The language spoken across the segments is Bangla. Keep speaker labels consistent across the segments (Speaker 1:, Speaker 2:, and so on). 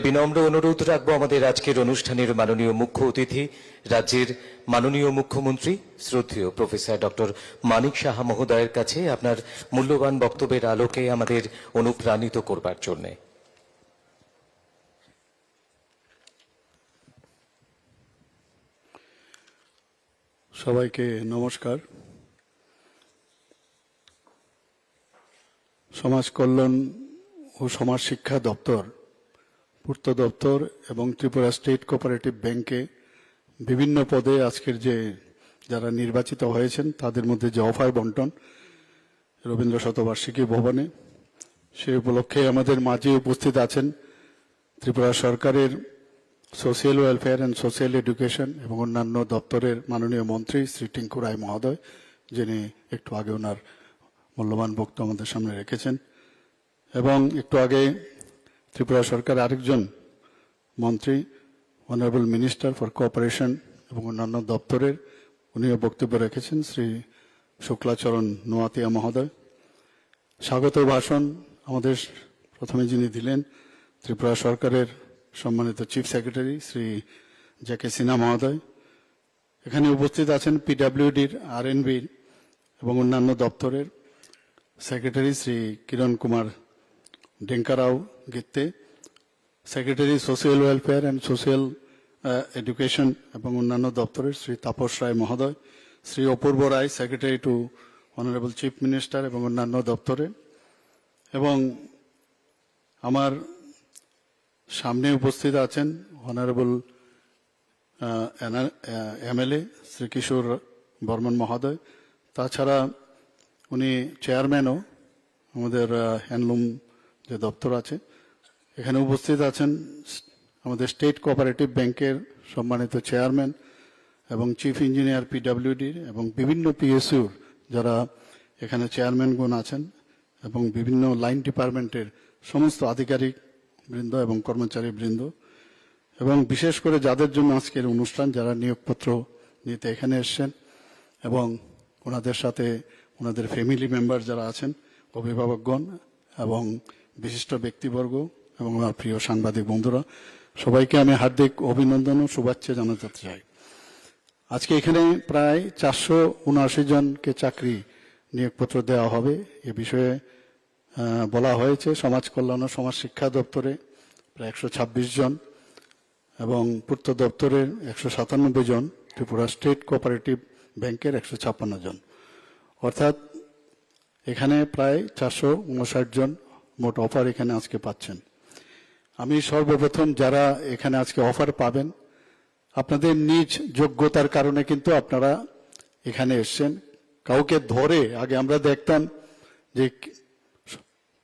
Speaker 1: বিনম্র অনুরোধ রাখব আমাদের আজকের অনুষ্ঠানের মাননীয় মুখ্য অতিথি, রাজ্যের মাননীয় মুখ্যমন্ত্রী, শ্রদ্ধেয় প্রফেসর ডক্টর মানিক সাহা মহোদয়ের কাছে আপনার মূল্যবান বক্তব্যের আলোকে আমাদের অনুপ্রাণিত করবার জন্য।
Speaker 2: সবাইকে নমস্কার। সমাজ কল্যাণ ও সমাজ শিক্ষা দপ্তর পূর্ত দপ্তর এবং ত্রিপুরা স্টেট কোঅপারেটিভ ব্যাংকে বিভিন্ন পদে আজকের যে যারা নির্বাচিত হয়েছেন, তাদের মধ্যে যে অফার বন্টন রবীন্দ্র শতবার্ষিকী ভবনে, সে উপলক্ষে আমাদের মাঝে উপস্থিত আছেন ত্রিপুরা সরকারের social welfare and social education এবং অন্যান্য দপ্তরের মাননীয় মন্ত্রী শ্রী টিঙ্কু রায় মহোদয়, যিনি একটু আগে ওনার মূল্যবান বক্তব্য আমাদের সামনে রেখেছেন। এবং একটু আগে ত্রিপুরা সরকার আরেকজন মন্ত্রী অনারেবল মিনিস্টার ফর কোঅপারেশন এবং অন্যান্য দপ্তরের, উনিও বক্তব্য রেখেছেন, শ্রী শুক্লাচরণ নোয়াতিয়া মহোদয়। স্বাগত ভাষণ আমাদের প্রথমে যিনি দিলেন, ত্রিপুরা সরকারের সম্মানিত chief secretary Shri J K Sinha মহোদয়। এখানে উপস্থিত আছেন পিডাব্লিউডির আর এবং অন্যান্য দপ্তরের secretary Shri Kiran Kumar Dinkarrao Gitte secretary social welfare and social education এবং অন্যান্য দপ্তরের শ্রী তাপস রায় মহোদয় Shri Apurba Roy secretary to honourable chief minister এবং অন্যান্য দপ্তরে এবং আমার সামনে উপস্থিত আছেন অনারেবল এমএলএ শ্রী কিশোর বর্মন মহোদয় তাছাড়া উনি চেয়ারম্যানও আমাদের হ্যান্ডলুম যে দপ্তর আছে, এখানে উপস্থিত আছেন আমাদের স্টেট কোঅপারেটিভ ব্যাংকের সম্মানিত চেয়ারম্যান এবং চিফ ইঞ্জিনিয়ার পিডাব্লিউডির এবং বিভিন্ন পিএসইউর যারা এখানে চেয়ারম্যানগণ আছেন এবং বিভিন্ন লাইন ডিপার্টমেন্টের সমস্ত আধিকারিক বৃন্দ এবং কর্মচারী বৃন্দ এবং বিশেষ করে যাদের জন্য আজকের অনুষ্ঠান যারা নিয়োগপত্র নিতে এখানে এসছেন এবং ওনাদের সাথে ওনাদের ফ্যামিলি মেম্বার যারা আছেন, অভিভাবকগণ এবং বিশিষ্ট ব্যক্তিবর্গ এবং আমার প্রিয় সাংবাদিক বন্ধুরা, সবাইকে আমি হার্দিক অভিনন্দন ও শুভেচ্ছা জানাতে চাই। আজকে এখানে প্রায় চারশো উনআশি জনকে চাকরি নিয়োগপত্র দেওয়া হবে। এ বিষয়ে বলা হয়েছে সমাজ কল্যাণ ও সমাজ শিক্ষা দপ্তরে প্রায় একশো ছাব্বিশ জন এবং পূর্ত দপ্তরের একশো সাতানব্বই জন, ত্রিপুরা স্টেট কোঅপারেটিভ ব্যাংকের একশো ছাপ্পান্ন জন। অর্থাৎ এখানে প্রায় চারশো উনষাট জন মোট অফার এখানে আজকে পাচ্ছেন। আমি সর্বপ্রথম যারা এখানে আজকে অফার পাবেন, আপনাদের নিজ যোগ্যতার কারণে কিন্তু আপনারা এখানে এসছেন। কাউকে ধরে আগে আমরা দেখতাম যে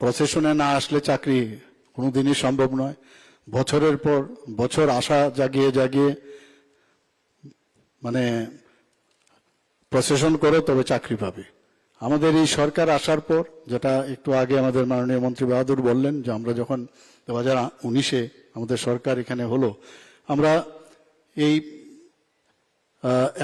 Speaker 2: প্রসেশনে না আসলে চাকরি কোনোদিনই সম্ভব নয়। বছরের পর বছর আশা জাগিয়ে জাগিয়ে মানে প্রসেশন করে তবে চাকরি পাবে। আমাদের এই সরকার আসার পর, যেটা একটু আগে আমাদের মাননীয় মন্ত্রী বাহাদুর বললেন, যে আমরা যখন দু হাজার উনিশে আমাদের সরকার এখানে হলো, আমরা এই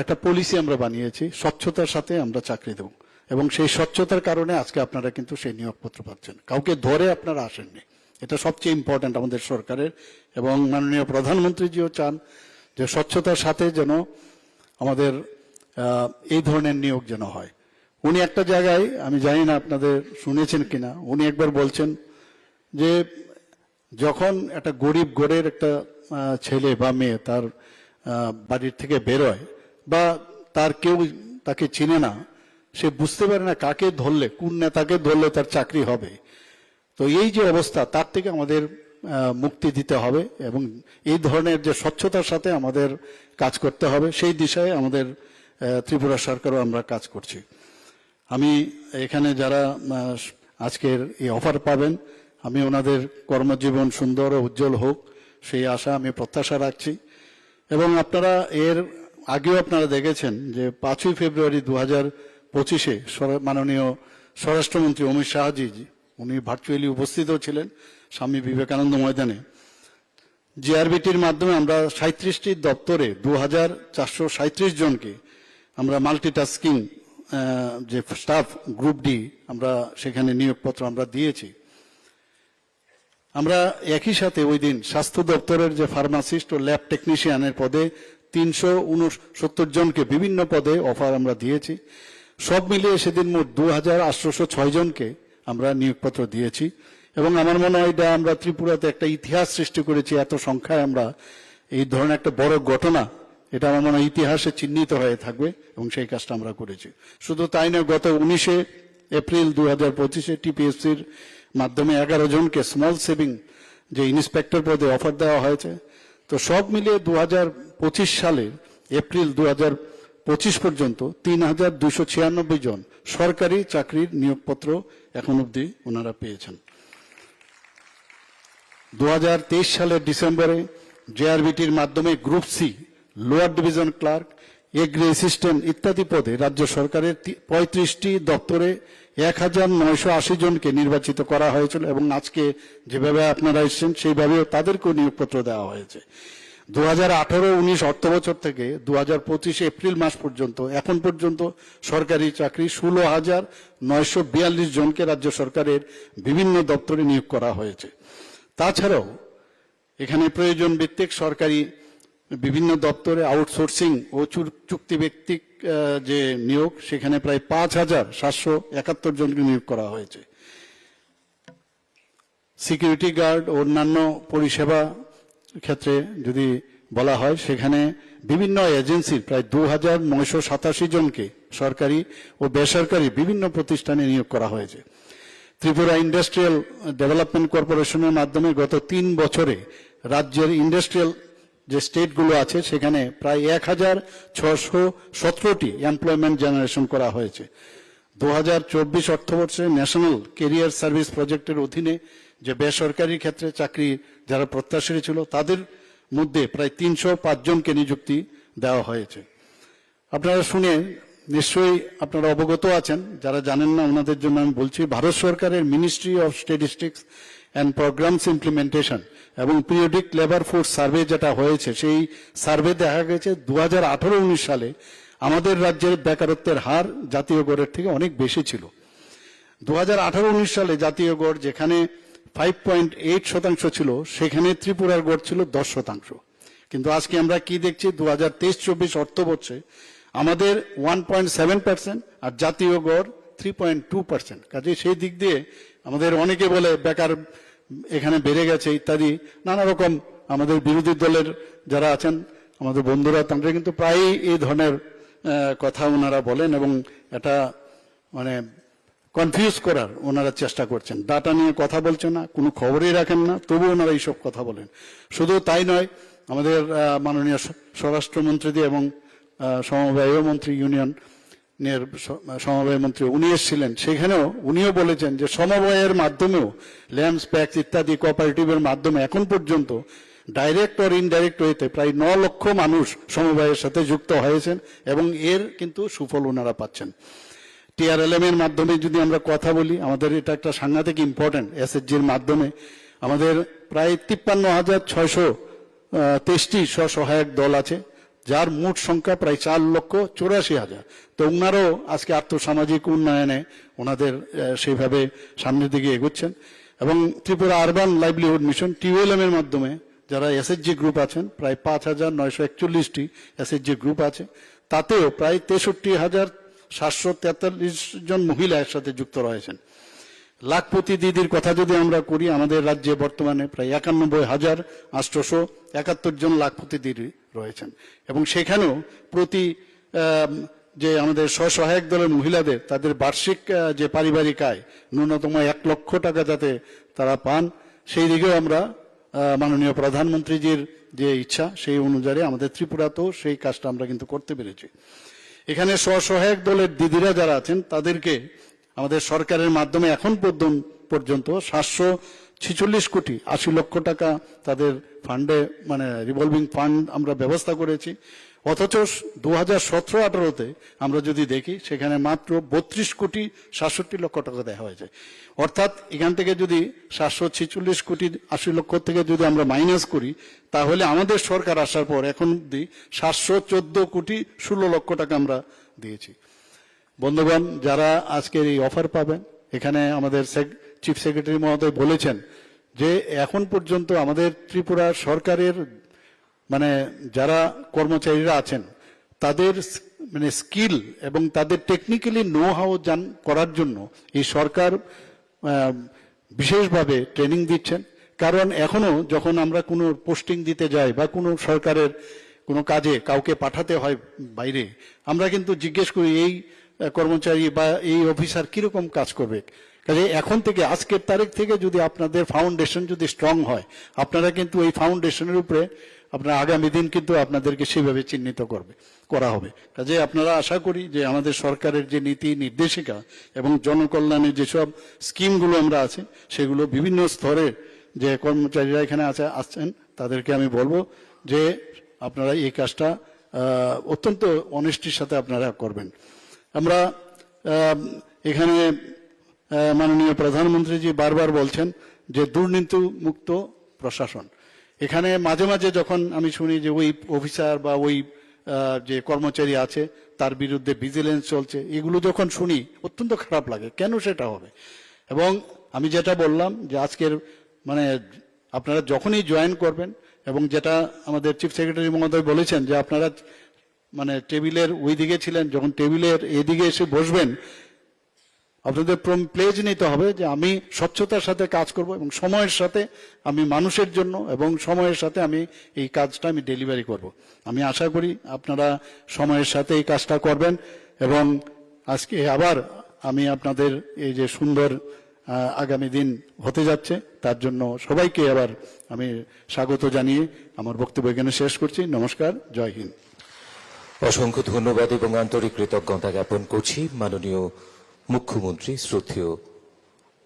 Speaker 2: একটা পলিসি আমরা বানিয়েছি, স্বচ্ছতার সাথে আমরা চাকরি দেব। এবং সেই স্বচ্ছতার কারণে আজকে আপনারা কিন্তু সেই নিয়োগপত্র পাচ্ছেন। কাউকে ধরে আপনারা আসেননি। এটা সবচেয়ে ইম্পর্ট্যান্ট আমাদের সরকারের। এবং মাননীয় প্রধানমন্ত্রীজিও চান যে স্বচ্ছতার সাথে যেন আমাদের এই ধরনের নিয়োগ যেন হয়। উনি একটা জায়গায়, আমি জানি না আপনাদের শুনেছেন কিনা, উনি একবার বলছেন যে যখন একটা গরিব ঘরের একটা ছেলে বা মেয়ে তার বাড়ির থেকে বেরোয় বা তার কেউ তাকে চিনে না, সে বুঝতে পারে না কাকে ধরলে, কোন নেতাকে ধরলে তার চাকরি হবে। তো এই যে অবস্থা, তার থেকে আমাদের মুক্তি দিতে হবে এবং এই ধরনের যে স্বচ্ছতার সাথে আমাদের কাজ করতে হবে, সেই দিশায় আমাদের ত্রিপুরা সরকারও আমরা কাজ করছি। আমি এখানে যারা আজকের এই অফার পাবেন, আমি ওনাদের কর্মজীবন সুন্দর ও উজ্জ্বল হোক, সেই আশা আমি প্রত্যাশা রাখছি। এবং আপনারা এর আগেও আপনারা দেখেছেন যে পাঁচই ফেব্রুয়ারি দু হাজার পঁচিশে মাননীয় স্বরাষ্ট্রমন্ত্রী অমিত শাহজি, উনি ভার্চুয়ালি উপস্থিতও ছিলেন স্বামী বিবেকানন্দ ময়দানে। জিআরবিটির মাধ্যমে আমরা সাঁত্রিশটি দপ্তরে দু হাজার চারশো সাঁত্রিশ জনকে আমরা মাল্টিটাস্কিং যে স্টাফ গ্রুপ ডি আমরা সেখানে নিয়োগপত্র আমরা দিয়েছি, আমরা একই সাথে ওই দিন স্বাস্থ্য দপ্তরের যে ফার্মাসিস্ট ও ল্যাব টেকনিশিয়ানের পদে তিনশো উনসত্তর জনকে বিভিন্ন পদে অফার আমরা দিয়েছি। সব মিলিয়ে সেদিন মোট দু হাজার আটশোশো ছয় জনকে আমরা নিয়োগপত্র দিয়েছি এবং আমার মনে হয় এটা আমরা ত্রিপুরাতে একটা ইতিহাস সৃষ্টি করেছি, এত সংখ্যায় আমরা এই ধরনের একটা বড় ঘটনা এটা আমার মনে হয় ইতিহাসে চিহ্নিত হয়ে থাকবে এবং সেই কাজটা আমরা করেছি। শুধু তাই নয়, গত উনিশে এপ্রিল দু হাজার পঁচিশে টিপিএসসির মাধ্যমে এগারো জনকে স্মল সেভিং যে ইন্সপেক্টর পদে অফার দেওয়া হয়েছে। তো সব মিলিয়ে দু হাজার পঁচিশ সালে এপ্রিল দু হাজার পঁচিশ পর্যন্ত তিন হাজার দুশো ছিয়ানব্বই জন সরকারি চাকরির নিয়োগপত্র এখন অবধি ওনারা পেয়েছেন। দু হাজার তেইশ সালের ডিসেম্বরে জেআরবিটির মাধ্যমে group C lower division clerk, agri assistant ইত্যাদি পদে রাজ্য সরকারের পঁয়ত্রিশটি দপ্তরে এক হাজার নয়শো আশি জনকে নির্বাচিত করা হয়েছিল এবং আজকে যেভাবে আপনারা এসেছেন, সেইভাবেও তাদেরকেও নিয়োগপত্র দেওয়া হয়েছে। দু হাজার আঠারো উনিশ অর্থ বছর থেকে দু হাজার পঁচিশে এপ্রিল মাস পর্যন্ত, এখন পর্যন্ত সরকারি চাকরি ষোলো হাজার নয়শো বিয়াল্লিশ জনকে রাজ্য সরকারের বিভিন্ন দপ্তরে নিয়োগ করা হয়েছে। তাছাড়াও এখানে প্রয়োজন ভিত্তিক সরকারি বিভিন্ন দপ্তরে আউটসোর্সিং ও চুক্তিভিত্তিক আহ, যে নিয়োগ সেখানে প্রায় পাঁচ হাজার সাতশো একাত্তর জনকে নিয়োগ করা হয়েছে। সিকিউরিটি গার্ড ও অন্যান্য পরিষেবা ক্ষেত্রে যদি বলা হয় সেখানে বিভিন্ন এজেন্সির প্রায় দু হাজার নয়শো সাতাশি জনকে সরকারি ও বেসরকারি বিভিন্ন প্রতিষ্ঠানে নিয়োগ করা হয়েছে। ত্রিপুরা ইন্ডাস্ট্রিয়াল ডেভেলপমেন্ট কর্পোরেশনের মাধ্যমে গত তিন বছরে রাজ্যের ইন্ডাস্ট্রিয়াল যে স্টেটগুলো আছে, সেখানে প্রায় এক হাজার ছশো সতেরোটি এমপ্লয়মেন্ট জেনারেশন করা হয়েছে। দু হাজার চব্বিশ অর্থবর্ষে ন্যাশনাল কেরিয়ার সার্ভিস প্রজেক্টের অধীনে যে বেসরকারি ক্ষেত্রে চাকরি যারা প্রত্যাশী ছিল, তাদের মধ্যে প্রায় তিনশো পাঁচজনকে নিযুক্তি দেওয়া হয়েছে। আপনারা শুনে নিশ্চয়ই আপনারা অবগত আছেন, যারা জানেন না, ওনাদের জন্য আমি বলছি, ভারত সরকারের ministry of statistics and programmes implementation এবং পিরিয়ডিক লেবার ফোর্স সার্ভে যেটা হয়েছে, সেই সার্ভে দেখা গেছে দু হাজার আঠারো উনিশ সালে আমাদের রাজ্যের বেকারত্বের হার জাতীয় গড়ের থেকে অনেক বেশি ছিল। দু হাজার আঠারো উনিশ সালে জাতীয় গড় যেখানে ফাইভ পয়েন্ট এইট শতাংশ ছিল, সেখানে ত্রিপুরার গড় ছিল দশ শতাংশ। কিন্তু আজকে আমরা কি দেখছি দু হাজার তেইশ চব্বিশ অর্থবর্ষে আমাদের ওয়ান পয়েন্ট সেভেন পার্সেন্ট আর জাতীয় গড় থ্রি পয়েন্ট টু পার্সেন্ট কাজে সেই দিক দিয়ে আমাদের অনেকে বলে বেকার এখানে বেড়ে গেছে ইত্যাদি, নানা রকম আমাদের বিরোধী দলের যারা আছেন, আমাদের বন্ধুরা তারা কিন্তু প্রায়ই এই ধরনের কথা ওনারা বলেন এবং এটা মানে কনফিউজ করার ওনারা চেষ্টা করছেন। ডাটা নিয়ে কথা বলছেন না, কোনো খবরই রাখেন না তবু ওনারা এইসব কথা বলেন। শুধু তাই নয়, আমাদের মাননীয় স্বরাষ্ট্রমন্ত্রী এবং সমবায় মন্ত্রী ইউনিয়ন সমবায় মন্ত্রী উনি এসেছিলেন। সেখানেও উনিও বলেছেন যে সমবায়ের মাধ্যমেও ল্যাম্পস, প্যাক্স ইত্যাদি কোঅপারেটিভের মাধ্যমে এখন পর্যন্ত ডাইরেক্ট অর ইনডাইরেক্ট ওয়েতে প্রায় ন লক্ষ মানুষ সমবায়ের সাথে যুক্ত হয়েছেন এবং এর কিন্তু সুফল ওনারা পাচ্ছেন। টিআরএলএম এর মাধ্যমে যদি আমরা কথা বলি, আমাদের এটা একটা সাংঘাতিক ইম্পর্টেন্ট এসএসজির মাধ্যমে আমাদের প্রায় তিপ্পান্ন হাজার ছয়শো তেইশটি স্বসহায়ক দল আছে। যার মোট সংখ্যা প্রায় চার লক্ষ চৌরাশি হাজার। তো ওনারাও আজকে আর্থসামাজিক উন্নয়নে ওনাদের সেইভাবে সামনের দিকে এগোচ্ছেন। এবং Tripura urban livelihood mission TULM এর মাধ্যমে যারা এসএসজি গ্রুপ আছেন, প্রায় পাঁচ হাজার নয়শো একচল্লিশটি এসএসজি গ্রুপ আছে। তাতেও প্রায় তেষট্টি হাজার সাতশো তেতাল্লিশ জন মহিলা একসাথে যুক্ত রয়েছেন। লাখপতি দিদির কথা যদি আমরা করি, আমাদের রাজ্যে বর্তমানে প্রায় একানব্বই হাজার আটশোশো একাত্তর জন লাখপতি দিদি রয়েছেন। এবং সেখানেও প্রতি যে আমাদের স্বসহায়ক দলের মহিলাদের, তাদের বার্ষিক যে পারিবারিক আয় ন্যূনতম এক লক্ষ টাকা যাতে তারা পান, সেই দিকেও আমরা মাননীয় প্রধানমন্ত্রীজির যে ইচ্ছা, সেই অনুযায়ী আমাদের ত্রিপুরাতেও সেই কাজটা আমরা কিন্তু করতে পেরেছি। এখানে স্বসহায়ক দলের দিদিরা যারা আছেন, তাদেরকে আমাদের সরকারের মাধ্যমে এখন পর্যন্ত- সাতশো ছিচল্লিশ কোটি আশি লক্ষ টাকা তাদের ফান্ডে মানে রিভলভিং ফান্ড আমরা ব্যবস্থা করেছি। অথচ দু হাজার সতেরো আঠারোতে আমরা যদি দেখি, সেখানে মাত্র বত্রিশ কোটি সাতষট্টি লক্ষ টাকা দেওয়া হয়েছে। অর্থাৎ এখান থেকে যদি সাতশো ছিচল্লিশ কোটি আশি লক্ষ থেকে যদি আমরা মাইনাস করি, তাহলে আমাদের সরকার আসার পর এখন অব্দি সাতশো চোদ্দ কোটি ষোলো লক্ষ টাকা আমরা দিয়েছি। বন্ধুগণ, যারা আজকের এই অফার পাবেন, এখানে আমাদের চিফ সেক্রেটারি মহোদয় বলেছেন যে এখন পর্যন্ত আমাদের ত্রিপুরা সরকারের মানে যারা কর্মচারীরা আছেন, তাদের মানে স্কিল এবং তাদের টেকনিক্যালি নো হাউ জান, করার জন্য এই সরকার বিশেষভাবে ট্রেনিং দিচ্ছেন। কারণ এখনও যখন আমরা কোনো পোস্টিং দিতে যাই বা কোনো সরকারের কোনো কাজে কাউকে পাঠাতে হয় বাইরে, আমরা কিন্তু জিজ্ঞেস করি, এই কর্মচারী বা এই অফিসার কীরকম কাজ করবে? কাজে এখন থেকে, আজকের তারিখ থেকে যদি আপনাদের ফাউন্ডেশন যদি স্ট্রং হয়, আপনারা কিন্তু এই ফাউন্ডেশনের উপরে আপনার আগামী দিন কিন্তু আপনাদেরকে সেভাবে চিহ্নিত করবে, করা হবে। কাজে আপনারা আশা করি যে আমাদের সরকারের যে নীতি নির্দেশিকা এবং জনকল্যাণের যেসব স্কিমগুলো আমরা আছে, সেগুলো বিভিন্ন স্তরে যে কর্মচারীরা এখানে আছে আসছেন তাদেরকে আমি বলব যে আপনারা এই কাজটা অত্যন্ত অনেস্টির সাথে আপনারা করবেন। আমরা এখানে মাননীয় প্রধানমন্ত্রীজি বারবার বলছেন যে দুর্নীতি মুক্ত প্রশাসন। এখানে মাঝে মাঝে যখন আমি শুনি যে ওই অফিসার বা ওই যে কর্মচারী আছে, তার বিরুদ্ধে ভিজিলেন্স চলছে, এগুলো যখন শুনি, অত্যন্ত খারাপ লাগে। কেন সেটা হবে? এবং আমি যেটা বললাম যে আজকের মানে আপনারা যখনই জয়েন করবেন এবং যেটা আমাদের চিফ সেক্রেটারি মহোদয় বলেছেন যে আপনারা মানে টেবিলের ওই দিকে ছিলেন, যখন টেবিলের এদিকে এসে বসবেন, আপনাদের প্লেজ নিতে হবে যে আমি স্বচ্ছতার সাথে কাজ করব এবং সময়ের সাথে আমি মানুষের জন্য এবং সময়ের সাথে আমি এই কাজটা আমি ডেলিভারি করব। আমি আশা করি আপনারা সময়ের সাথে এই কাজটা করবেন এবং আজকে আবার আমি আপনাদের এই যে সুন্দর আগামী দিন হতে যাচ্ছে, তার জন্য সবাইকে আবার আমি স্বাগত জানিয়ে আমার বক্তব্য এখানে শেষ করছি। নমস্কার, জয় হিন্দ।
Speaker 1: অসংখ্য ধন্যবাদ এবং আন্তরিক কৃতজ্ঞতা জ্ঞাপন করছি মাননীয় মুখ্যমন্ত্রী শ্রদ্ধেয়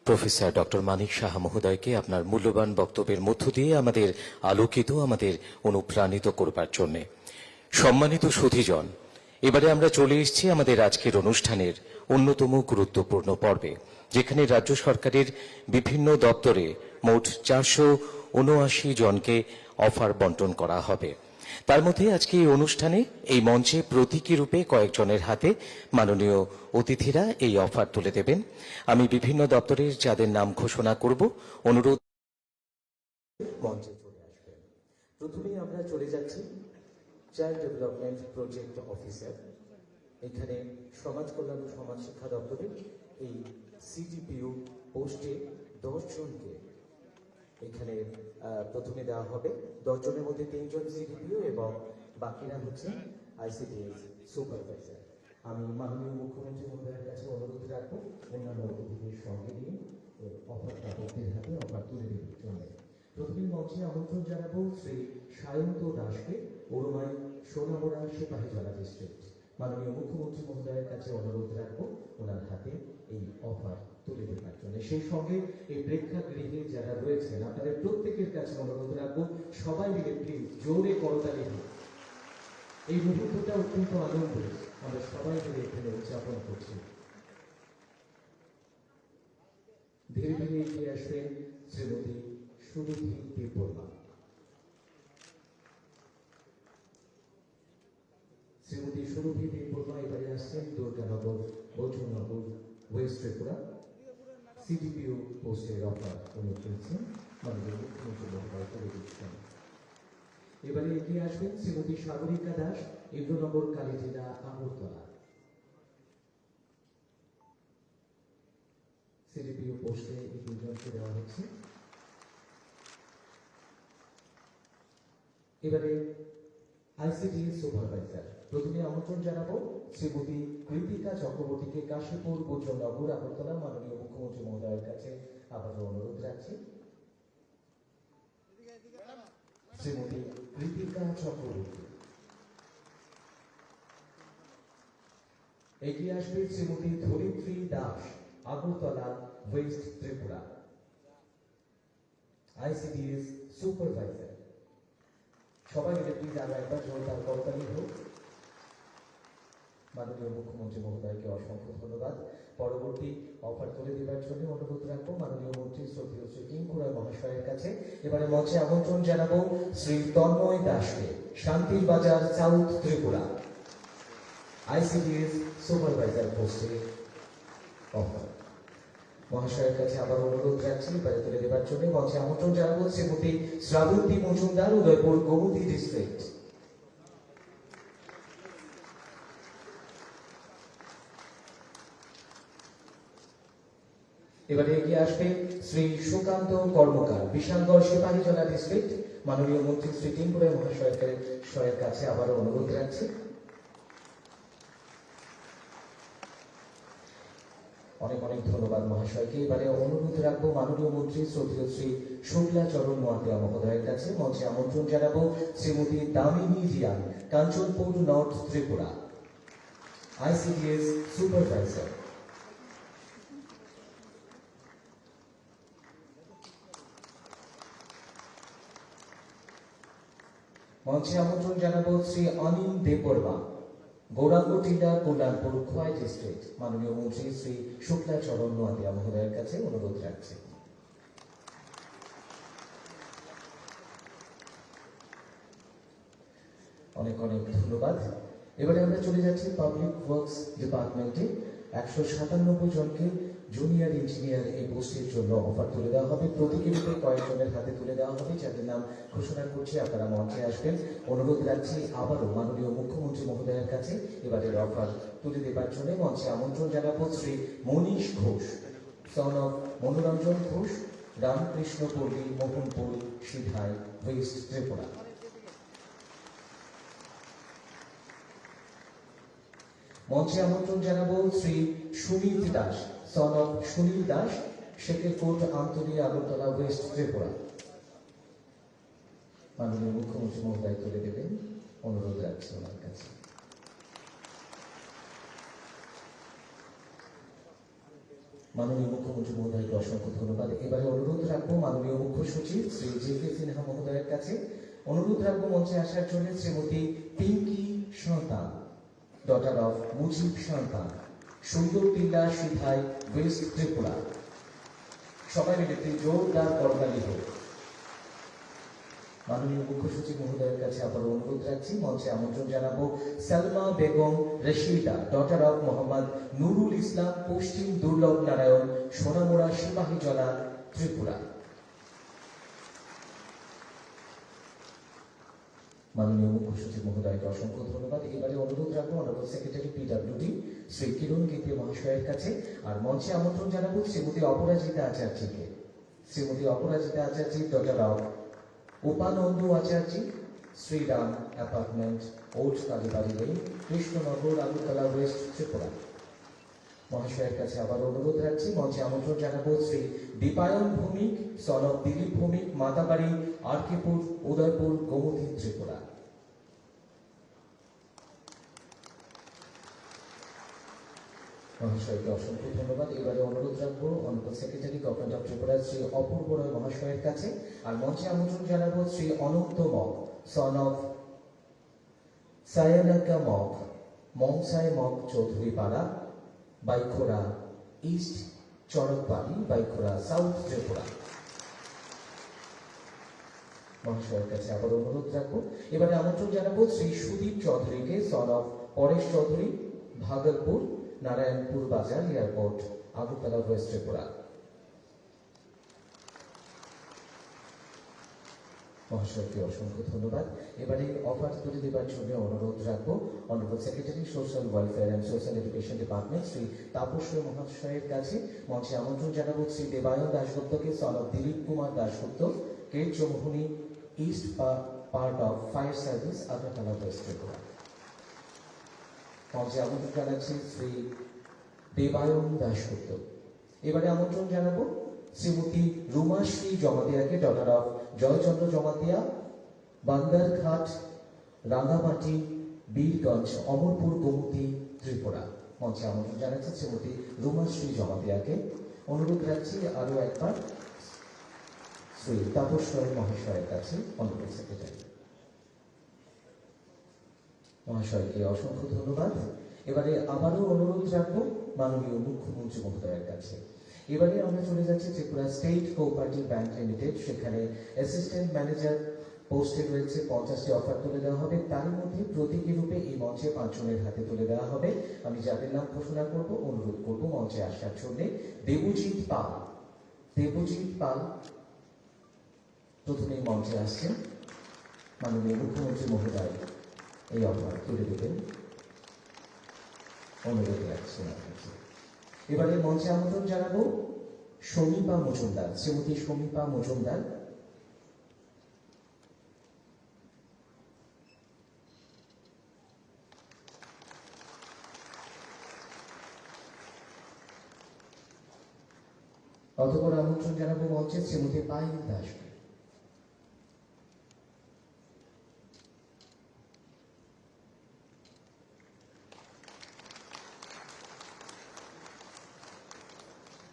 Speaker 1: প্রফেসর ডক্টর মানিক সাহা মহোদয়কে আপনার মূল্যবান বক্তব্যের মধ্য দিয়ে আমাদের আলোকিত, আমাদের অনুপ্রাণিত করবার জন্য। সম্মানিত সুধীজন এবারে আমরা চলে এসেছি আমাদের আজকের অনুষ্ঠানের অন্যতম গুরুত্বপূর্ণ পর্বে, যেখানে রাজ্য সরকারের বিভিন্ন দপ্তরে মোট চারশো উনআশি জনকে অফার বন্টন করা হবে। তার মধ্যে আজকে এই অনুষ্ঠানে, এই মঞ্চে প্রতীকী রূপে কয়েকজনের হাতে মাননীয় অতিথিরা এই অফার তুলে দেবেন। আমি বিভিন্ন দপ্তরের যাদের নাম ঘোষণা করব, অনুরোধ মঞ্চে চলে আসবেন। প্রথমেই আমরা চলে যাচ্ছি চাইল্ড ডেভেলপমেন্ট প্রজেক্ট অফিসার। এখানে সমাজ কল্যাণ ও সমাজ শিক্ষা দপ্তরের এই সিডিপিও পোস্টে দশ জনকে এখানে প্রথমে দেওয়া হবে। দশ জনের মধ্যে তিনজন সিডিপিও এবং বাকিরা হচ্ছে আইসিডিএস সুপারভাইজার। আমি মাননীয় মুখ্যমন্ত্রী মহোদয়ের কাছে অনুরোধ রাখব, অন্যান্য অতিথিদের সঙ্গে নিয়ে এই অফার প্রাপকদের হাতে অফার তুলে দেওয়ার জন্য। প্রথমে মঞ্চে আমন্ত্রণ জানাব শ্রী সায়ন্ত দাসকে ওরমাই সোনামোড়া সিপাহীজলা ডিস্ট্রিক্ট মাননীয় মুখ্যমন্ত্রী মহোদয়ের কাছে অনুরোধ রাখব, ওনার হাতে এই অফার তুলে দেওয়ার জন্য সেই সঙ্গে এই প্রেক্ষাগৃহে যারা রয়েছেন, আপনাদের প্রত্যেকের কাছে অনুরোধ রাখব, সবাই মিলে প্লিজ জোরে করতালি এই মুহূর্তটা অত্যন্ত আনন্দ আমরা সবাই মিলে এখানে উদযাপন করছি। ধীরে ধীরে এগিয়ে আসবেন শ্রীমতী সুরভি দেববর্মা। শ্রীমতী সুরভি দেববর্মা এবারে আসছেন দুর্গানগর বৌদ্ধনগর ওয়েস্ট ত্রিপুরা। সিডিপিও পোস্টের অফার উনি পেয়েছেন মাননীয় মুখ্যমন্ত্রী মহোদয় করে দিচ্ছেন এবারে এগিয়ে আসবেন শ্রীমতী সাগরিকা দাস ইন্দ্রনগর কালীজিরা আগরতলা সিডিপিও পোস্টে এই দুজনকে দেওয়া হচ্ছে এবারে আইসিডিএস সুপারভাইজার প্রথমে আমন্ত্রণ জানাব শ্রীমতী কৃতিকা চক্রবর্তীকে কাশীপুর গুজনগর আগরতলা মাননীয় মুখ্যমন্ত্রী মহোদয়ের কাছে আবারও অনুরোধ রাখছি। শ্রীমতী কৃতিকা চক্রবর্তী। এগিয়ে আসবে Shrimati Dharitri Das, Agartala west Tripura. ICDS supervisor সবাই মিলে প্লিজ আমরা একবার জোরদার করতালি হোক মাননীয় মুখ্যমন্ত্রী মহোদয়কে অসংখ্য ধন্যবাদ। পরবর্তী অফার তুলে দেওয়ার জন্য অনুরোধ রাখব মাননীয় মন্ত্রী শ্রদ্ধেয় শ্রী কিঙ্কুরা মহাশয়ের কাছে। এবারে মঞ্চে আমন্ত্রণ জানাব শ্রী তন্ময় দাসকে, Santir Bazar south Tripura. ICDS supervisor পোস্টে অফার মহাশয়ের কাছে আবার অনুরোধ রাখছি এবারে তুলে দেবার জন্য। মঞ্চে আমন্ত্রণ জানাব শ্রীমতী শ্রাবন্তী মজুমদার, উদয়পুর গোমতী ডিস্ট্রিক্ট এবারে এগিয়ে আসবে শ্রী সুকান্ত কর্মকার, বিশালগড় সিপাহীজলা ডিস্ট্রিক্ট মাননীয় মন্ত্রী শ্রী টিম্পুরে মহাশয়ের শয়ের কাছে আবারও অনুরোধ রাখছি। অনেক অনেক ধন্যবাদ মহাশয়কে। এবারে অনুরোধ রাখব মাননীয় মন্ত্রী শ্রদ্ধেয় শ্রী শুক্লা চরণ মহাতিয়া মহোদয়ের কাছে মঞ্চে আমন্ত্রণ জানাব Shrimati Damini Riyang Kanchanpur north Tripura. ICDS supervisor. মঞ্চে আমন্ত্রণ জানাব শ্রী অনিল দেববর্মা। গৌরাঙ্গ টিন্ডা কল্যাণপুর খোয়াই ডিস্ট্রিক্ট মাননীয় মন্ত্রী শ্রী শুক্লা চরণ নোয়াদিয়া মহোদয়ের কাছে অনুরোধ রাখছি। অনেক অনেক ধন্যবাদ। এবারে আমরা চলে যাচ্ছি পাবলিক ওয়ার্কস ডিপার্টমেন্টে একশো সাতানব্বই জনকে জুনিয়র ইঞ্জিনিয়ার এই পোস্টের জন্য অফার তুলে দেওয়া হবে। প্রতীকী রূপে কয়েকজনের হাতে তুলে দেওয়া হবে, যাদের নাম ঘোষণা করছি, আপনারা মঞ্চে আসবেন। অনুরোধ রাখছি, আবারও মাননীয় মুখ্যমন্ত্রী মহোদয়ের কাছে এবারের অফার তুলে দেবার জন্য মঞ্চে আমন্ত্রণ জানাব শ্রী মনীষ ঘোষ সন মনোরঞ্জন ঘোষ, রামকৃষ্ণ পল্লী, মোহনপুর, সিধাই ওয়েস্ট ত্রিপুরা মঞ্চে আমন্ত্রণ জানাব শ্রী সুনীল দাস সন অফ সুনীল দাস শেখের কোর্ট আন্তরি আগরতলা, ওয়েস্ট ত্রিপুরা। মাননীয় মুখ্যমন্ত্রী মহোদয়, তুলে দেবেন অনুরোধ রাখছি ওনার কাছে। মাননীয় মুখ্যমন্ত্রী মহোদয়কে অসংখ্য ধন্যবাদ। এবারে অনুরোধ রাখব মাননীয় মুখ্য সচিব শ্রী জে কে সিনহা মহোদয়ের কাছে। অনুরোধ রাখব মঞ্চে আসার জন্য শ্রীমতী পিঙ্কি সন্তান। অফ মুজিব সন্তান সুন্দর টিল্লা সিধাই ওয়েস্ট ত্রিপুরা সবাই মিলে একটি জোরদার করতালি হোক মাননীয় মুখ্য সচিব মহোদয়ের কাছে আবার অনুরোধ রাখছি, মঞ্চে আমন্ত্রণ জানাব সালমা বেগম রশিদা ডটার অফ মোহাম্মদ নুরুল ইসলাম, পশ্চিম দুর্লভ নারায়ণ, সোনামুড়া, সিপাহীজলা, ত্রিপুরা। মাননীয় মুখ্য সচিব মহোদয়কে অসংখ্য ধন্যবাদ। এবারে অনুরোধ রাখব honourable secretary PWD Shri Kiran Gitte মহাশয়ের কাছে। আর মঞ্চে আমন্ত্রণ জানাব শ্রীমতী অপরাজিতা আচার্যকে। Shrimati Aparajita Acharya daughter of Upananda Acharya, Shriram apartment, old Kalibari lane, Krishnanagar Agartala west Tripura. মহাশয়ের কাছে আবার অনুরোধ রাখছি, মঞ্চে আমন্ত্রণ জানাব শ্রী দীপায়ন ভৌমিক সনব দিলীপ ভৌমিক, মাতাবাড়ি, আরকিপুর, উদয়পুর, গোমতী, ত্রিপুরা। মহাশয়কে অসংখ্য ধন্যবাদ। এবারে অনুরোধ রাখব honourable secretary government of Tripura, Shri Apurba Roy মহাশয়ের কাছে। আর মঞ্চে আমন্ত্রণ জানাব Shri Ananta Mog son of Sayanaka Mok Mongsai Mok Chowdhury Para Baikhora east Charakbari Baikhora south Tripura. মহাশয়ের কাছে আবার অনুরোধ রাখব। এবারে আমন্ত্রণ জানাব শ্রী সুদীপ চৌধুরীকে son of Paresh Chowdhury, Bhagalpur, Narayanpur Bazar airport Agartala West Tripura মহাশয়কে অসংখ্য ধন্যবাদ। এবারে অফার তুলে দেবার জন্য অনুরোধ রাখব। Honourable secretary social welfare and social education department Shri Tapas মহাশয়ের কাছে মঞ্চে আমন্ত্রণ জানাব। শ্রী দেবায়ন দাশগুপ্তকে son of Dilip Kumar Dasgupta Kate Choumuhani east part of fire service Agartala west Tripura মঞ্চে আমন্ত্রণ জানাচ্ছি শ্রী দেবায়ন দাশগুপ্ত। এবারে আমন্ত্রণ জানাব শ্রীমতী রুমাশ্রী জমাতিয়াকে ডটার অফ জয়চন্দ্র জমাতিয়া বান্দারঘাট রাঙ্গামাটি বীরগঞ্জ, অমরপুর, গোমতী, ত্রিপুরা। মঞ্চে আমন্ত্রণ জানাচ্ছি শ্রীমতী রুমাশ্রী জমাতিয়াকে। অনুরোধ রাখছি আরও একবার শ্রী তাপস রায় মহাশয়ের কাছে অনুরোধ সেক্রেটারি। মহাশয়কে অসংখ্য ধন্যবাদ। এবারে আবারও অনুরোধ রাখব মাননীয় মুখ্যমন্ত্রী মহোদয়ের কাছে। এবারে আমরা চলে যাচ্ছি Tripura state cooperative bank limited সেখানে অ্যাসিস্ট্যান্ট ম্যানেজার পোস্টে রয়েছে, পঞ্চাশটি অফার তুলে দেওয়া হবে। তার মধ্যে প্রতীকী রূপে এই মঞ্চে পাঁচজনের হাতে তুলে দেওয়া হবে। আমি যাদের নাম ঘোষণা করব, অনুরোধ করব মঞ্চে আসার জন্য। দেবজিৎ পাল। দেবজিৎ পাল প্রথমেই মঞ্চে আসছেন। মাননীয় মুখ্যমন্ত্রী মহোদয়, এই অফার তুলে দেবেন। অনুরোধ রাখছি আপনাকে। এবারে মঞ্চে আমন্ত্রণ জানাব সমীপা মজুমদার, শ্রীমতী সমীপা মজুমদার। অতপর আমন্ত্রণ জানাব মঞ্চে শ্রীমতী পায়েল দাসকে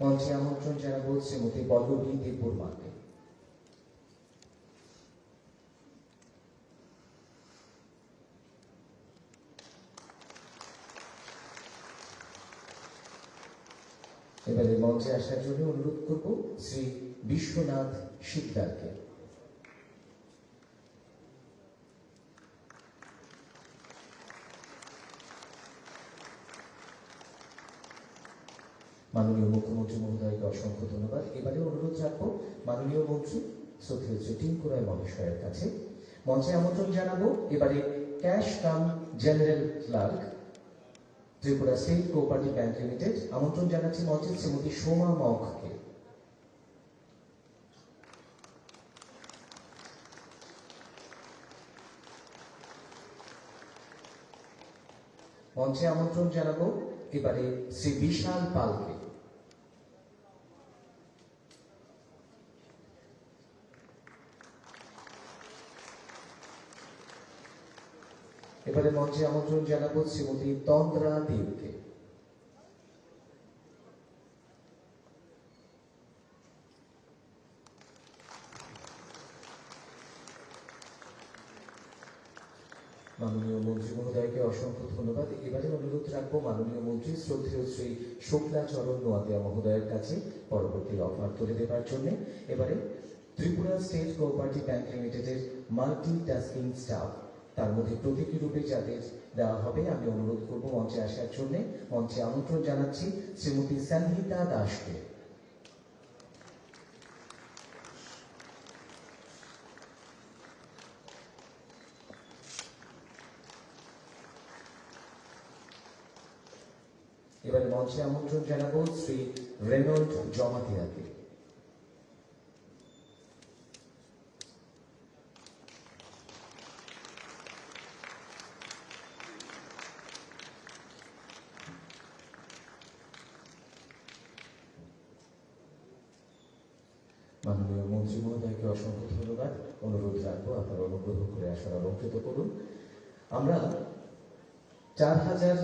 Speaker 1: মঞ্চে আমন্ত্রণ জানাব শ্রীমতী পল্লবী দেববর্মাকে এবারে মঞ্চে আসার জন্য অনুরোধ করব শ্রী বিশ্বনাথ শিকদারকে। মাননীয় মুখ্যমন্ত্রী মহোদয়কে অসংখ্য ধন্যবাদ। এবারে অনুরোধ রাখব, মাননীয় মন্ত্রী শ্রদ্ধেয় শ্রী টিঙ্কু রায় মহাশয়ের কাছে। মঞ্চে আমন্ত্রণ জানাব, এবারে cash cum general clerk, Tripura state cooperative bank limited. আমন্ত্রণ জানাচ্ছি মঞ্চে শ্রীমতী সোমা মখকে মঞ্চে আমন্ত্রণ জানাব, এবারে শ্রী বিশাল পালকে। এবারে মঞ্চে আমন্ত্রণ জানাব শ্রীমতী তন্দ্রা দেবকে। মাননীয় মন্ত্রী মহোদয়কে অসংখ্য ধন্যবাদ। এবারে অনুরোধ রাখব মাননীয় মন্ত্রী শ্রদ্ধেয় শ্রী শুক্লাচরণ নোয়াতিয়া মহোদয়ের কাছে পরবর্তী অফার তুলে দেবার জন্য। এবারে ত্রিপুরা স্টেট কোঅপারেটিভ ব্যাংক লিমিটেডের মাল্টি টাস্কিং স্টাফ তার মধ্যে প্রতীকী রূপে যাদের দেওয়া হবে, আমি অনুরোধ করব মঞ্চে আসার জন্য। মঞ্চে আমন্ত্রণ জানাচ্ছি শ্রীমতী সঙ্গীতা দাসকে। এবার মঞ্চে আমন্ত্রণ জানাব শ্রী রেনল্ড জমাতিয়াকে মাননীয় মন্ত্রী মহোদয়কে অসংখ্য ধন্যবাদ অনুরোধ রাখব আপনারা অনুগ্রহ করে আসার অলঙ্কৃত করুন। আমরা চার হাজার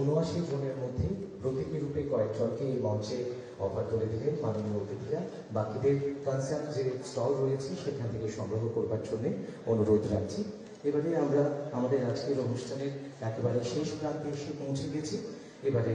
Speaker 1: উনআশি জনের মধ্যে প্রতীকী রূপে কয়েকজনকে এই মঞ্চে অফার করে দিলেন মাননীয় অতিথিরা। বাকিদের কনসার্ট যে স্টল রয়েছে, সেখান থেকে সংগ্রহ করবার জন্য অনুরোধ রাখছি। এবারে আমরা আমাদের আজকের অনুষ্ঠানের একেবারে শেষ প্রান্তে এসে পৌঁছে গেছি। এবারে